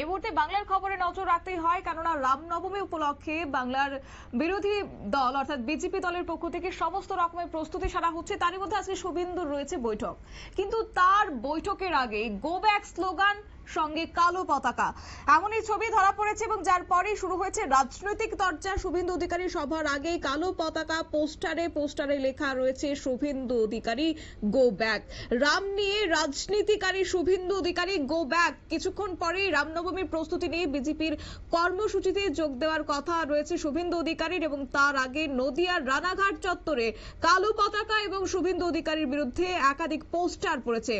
এই মুহূর্তে বাংলার খবরে নজর রাখতেই হয়, কেননা রামনবমী উপলক্ষে বাংলার বিরোধী দল, অর্থাৎ বিজেপি দলের পক্ষ থেকে সমস্ত রকমের প্রস্তুতি সারা হচ্ছে। তারই মধ্যে আজকে শুভেন্দুর রয়েছে বৈঠক। কিন্তু তার বৈঠকের আগে গো ব্যাক স্লোগান সঙ্গে কালো পতাকা। এমনই ছবি ধরা পড়েছে এবং যার পরেই শুরু হয়েছে রাজনৈতিক চর্চা শুভেন্দু অধিকারী সভার আগেই কালো পতাকা, পোস্টারে পোস্টারে লেখা রয়েছে, শুভেন্দু অধিকারী গো ব্যাক রাম নিয়ে রাজনীতিকারী শুভেন্দু অধিকারী গো ব্যাক কিছুক্ষণ পরেই রামনবমীর প্রস্তুতি নিয়ে বিজেপির কর্মসূচিতে যোগ দেওয়ার কথা রয়েছে শুভেন্দু অধিকারীর এবং তার আগে নদিয়ার রানাঘাট চত্বরে কালো পতাকা এবং শুভেন্দু অধিকারীর বিরুদ্ধে একাধিক পোস্টার পড়েছে।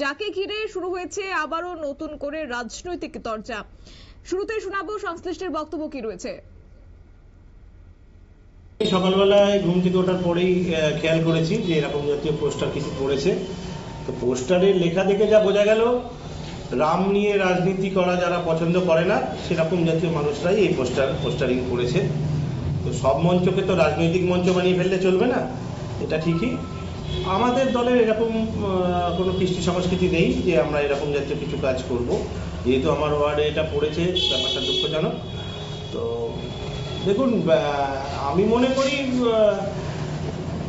যাকে ঘিরে শুরু হয়েছে আবারও নতুন করে রাজনৈতিক চর্চা শুরুতে শোনাবো সংশ্লিষ্টের বক্তব্য কি রয়েছে। সকালবেলায় ঘুম থেকে ওঠার পরেই খেয়াল করেছি যে এরকম জাতীয় পোস্টার কিছু পড়েছে। তো পোস্টারের লেখা দেখে যা বোঝা গেল, রাম নিয়ে রাজনীতি করা যারা পছন্দ করে না, সেরকম জাতীয় মানুষরাই এই পোস্টার, পোস্টারিং করেছে। তো সব মঞ্চকে তো রাজনৈতিক মঞ্চ বানিয়ে ফেললে চলবে না, এটা ঠিকই। আমাদের দলের এরকম কোনো কৃষ্টি সংস্কৃতি নেই যে আমরা এরকম জাতীয় কিছু কাজ করব। যেহেতু আমার ওয়ার্ডে এটা পড়েছে ব্যাপারটা দুঃখজনক। তো দেখুন আমি মনে করি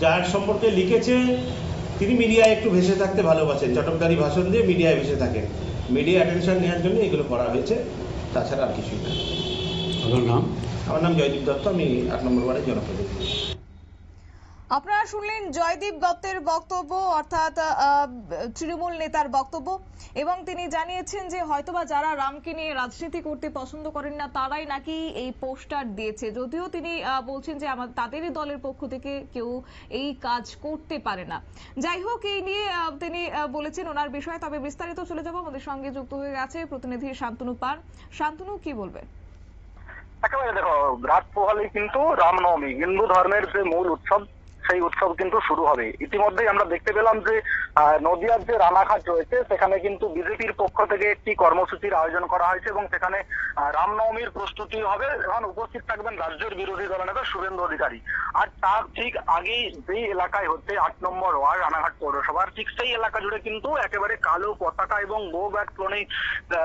যার সম্পর্কে লিখেছে তিনি মিডিয়ায় একটু ভেসে থাকতে ভালোবাসেন। চটকদারি ভাষণ দিয়ে মিডিয়ায় ভেসে থাকেন। মিডিয়া অ্যাটেনশন নেওয়ার জন্য এগুলো করা হয়েছে তাছাড়া আর কিছুই না। আপনার নাম? আমার নাম জয়দীপ দত্ত আমি আট নম্বর ওয়ার্ডের জনপ্রতিনিধি। আপনারা শুনলেন জয়দীপ দত্তের বক্তব্য, অর্থাৎ তৃণমূল নেতার বক্তব্য, এবং তিনি জানিয়েছেন যে হয়তোবা যারা রামকে নিয়ে রাজনীতি করতে পছন্দ করেন না, তারাই নাকি এই পোস্টার দিয়েছে। যদিও তিনি বলছেন যে আমার তাদেরই দলের পক্ষ থেকে কেউ এই কাজ করতে পারে না। যাই হোক, এই নিয়ে তিনি বলেছেন ওনার বিষয়ে, তবে বিস্তারিত চলে যাব। আমাদের সঙ্গে যুক্ত হয়ে গেছে প্রতিনিধি শান্তনু পান শান্তনু, কি বলবে একেবারে দেখো রাত পোহালেই কিন্তু রামনবমী, হিন্দু ধর্মের যে মূল উৎসব সেই উৎসব কিন্তু শুরু হবে। ইতিমধ্যেই আমরা দেখতে পেলাম যে নদিয়ার যে রানাঘাট রয়েছে, সেখানে কিন্তু বিজেপির পক্ষ থেকে একটি কর্মসূচির আয়োজন করা হয়েছে এবং সেখানে রামনবমীর প্রস্তুতি হবে। এখন উপস্থিত থাকবেন রাজ্যের বিরোধী দলনেতা শুভেন্দু অধিকারী। আর তার ঠিক আগেই যেই এলাকায় হচ্ছে আট নম্বর ওয়ার্ড, রানাঘাট পৌরসভার ঠিক সেই এলাকা জুড়ে কিন্তু একেবারে কালো পতাকা এবং গো ব্যাক ক্লোনে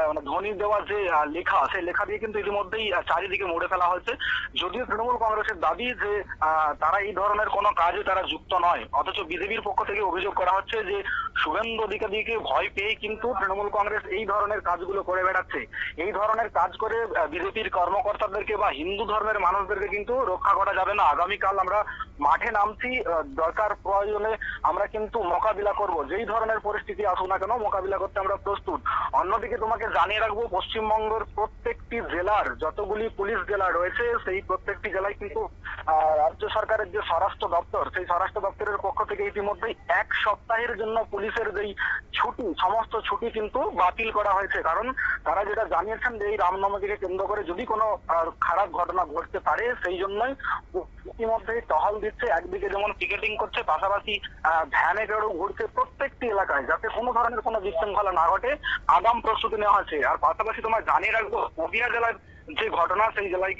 মানে ধ্বনি দেওয়া যে লেখা, সেই লেখা দিয়ে কিন্তু ইতিমধ্যেই চারিদিকে মুড়ে ফেলা হয়েছে। যদিও তৃণমূল কংগ্রেসের দাবি যে তারা এই ধরনের কোনো কাজে তারা যুক্ত নয়। অথচ বিজেপির পক্ষ থেকে অভিযোগ করা হচ্ছে যে, শুভেন্দু অধিকারীকে ভয় পেয়ে কিন্তু তৃণমূল কংগ্রেস এই ধরনের কাজগুলো করে বেড়াচ্ছে। এই ধরনের কাজ করে বিজেপির কর্মকর্তাদেরকে বা হিন্দু ধর্মের মানুষদেরকে কিন্তু রক্ষা করা যাবে না। আগামীকাল আমরা মাঠে নামছি দরকার প্রয়োজনে আমরা কিন্তু মোকাবিলা করব। যেই ধরনের পরিস্থিতি আসুক না কেন, মোকাবিলা করতে আমরা প্রস্তুত। অন্যদিকে তোমাকে জানিয়ে রাখব, পশ্চিমবঙ্গের প্রত্যেকটি জেলার যতগুলি পুলিশ জেলা রয়েছে, সেই প্রত্যেকটি জেলায় কিন্তু রাজ্য সরকারের যে স্বরাষ্ট্র দপ্তর, সেই স্বরাষ্ট্র দপ্তরের পক্ষ থেকে ইতিমধ্যেই এক সপ্তাহের জন্য পুলিশের যেই ছুটি, সমস্ত ছুটি কিন্তু বাতিল করা হয়েছে। কারণ তারা যেটা জানিয়েছেন যে এই রামনবমীকে কেন্দ্র করে যদি কোনো খারাপ ঘটনা ঘটতে পারে, সেই জন্যই ইতিমধ্যেই টহল দিচ্ছে, একদিকে যেমন পিকেটিং করছে, পাশাপাশি ভ্যানে করেও ঘুরছে প্রত্যেকটি এলাকায়, যাতে কোনো ধরনের কোনো বিশৃঙ্খলা না ঘটে, আগাম প্রস্তুতি নেওয়া হয়েছে আর পাশাপাশি তোমার জানিয়ে রাখব নদিয়া জেলার যে ঘটনা, সেই জেলায়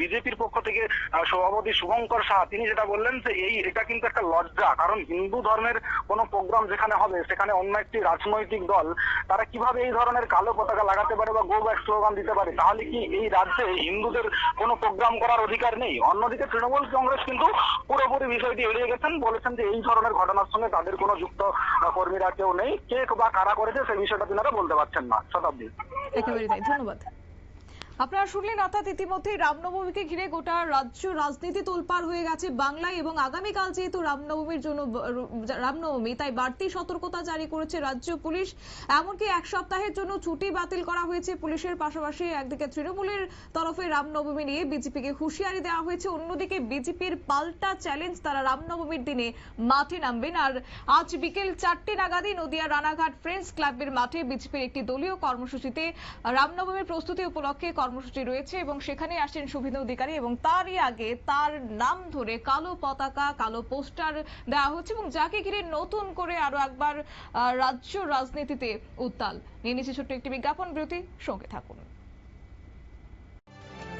বিজেপির পক্ষ থেকে সভাপতি শুভঙ্কর শাহ তিনি যেটা বললেন যে এই, এটা কিন্তু একটা লজ্জা। কারণ হিন্দু ধর্মের কোনো প্রোগ্রাম যেখানে হবে, সেখানে অন্য একটি রাজনৈতিক দল, তারা কীভাবে এই ধরনের কালো পতাকা লাগাতে পারে বা গো ব্যাক স্লোগান দিতে পারে? তাহলে কি এই রাজ্যে হিন্দুদের কোনো প্রোগ্রাম করার অধিকার নেই? অন্যদিকে তৃণমূল কংগ্রেস কিন্তু পুরোপুরি বিষয়টি এড়িয়ে গেছেন, বলেছেন যে এই ধরনের ঘটনার সঙ্গে তাদের কোনো যুক্ত কর্মীরা কেউ নেই। কে বা কারা করেছে সেই বিষয়টা তিনারা বলতে পারছেন না। শতাব্দী। একেবারে ধন্যবাদ। আপনারা শুনলেন অর্থাৎ ইতিমধ্যে রামনবমীকে ঘিরে গোটা রাজ্য রাজনীতি তোলপাড় হয়ে গেছে বাংলায় এবং আগামীকাল যেহেতু রামনবমীর জন্য রামনবমী, তাই বাড়তি সতর্কতা জারি করেছে রাজ্য পুলিশ। এমনকি এক সপ্তাহের জন্য ছুটি বাতিল করা হয়েছে পুলিশের পাশাপাশি একদিকে তৃণমূলের তরফে রামনবমী নিয়ে বিজেপিকে হুঁশিয়ারি দেওয়া হয়েছে। অন্যদিকে বিজেপির পাল্টা চ্যালেঞ্জ, তারা রামনবমীর দিনে মাঠে নামবেন। আর আজ বিকেল চারটে নাগাদই নদিয়া রানাঘাট ফ্রেন্ডস ক্লাবের মাঠে বিজেপির একটি দলীয় কর্মসূচিতে রামনবমীর প্রস্তুতি উপলক্ষে কর্মসূচি রয়েছে এবং সেখানে আসছেন শুভেন্দু অধিকারী এবং তারই আগে তার নাম ধরে কালো পতাকা, কালো পোস্টার দেওয়া হচ্ছে এবং যাকে ঘিরে নতুন করে আরও একবার রাজ্য রাজনীতিতে উত্তাল। নিয়ে নিচ্ছে ছোট্ট একটি বিজ্ঞাপন, বিরতি, সঙ্গে থাকুন।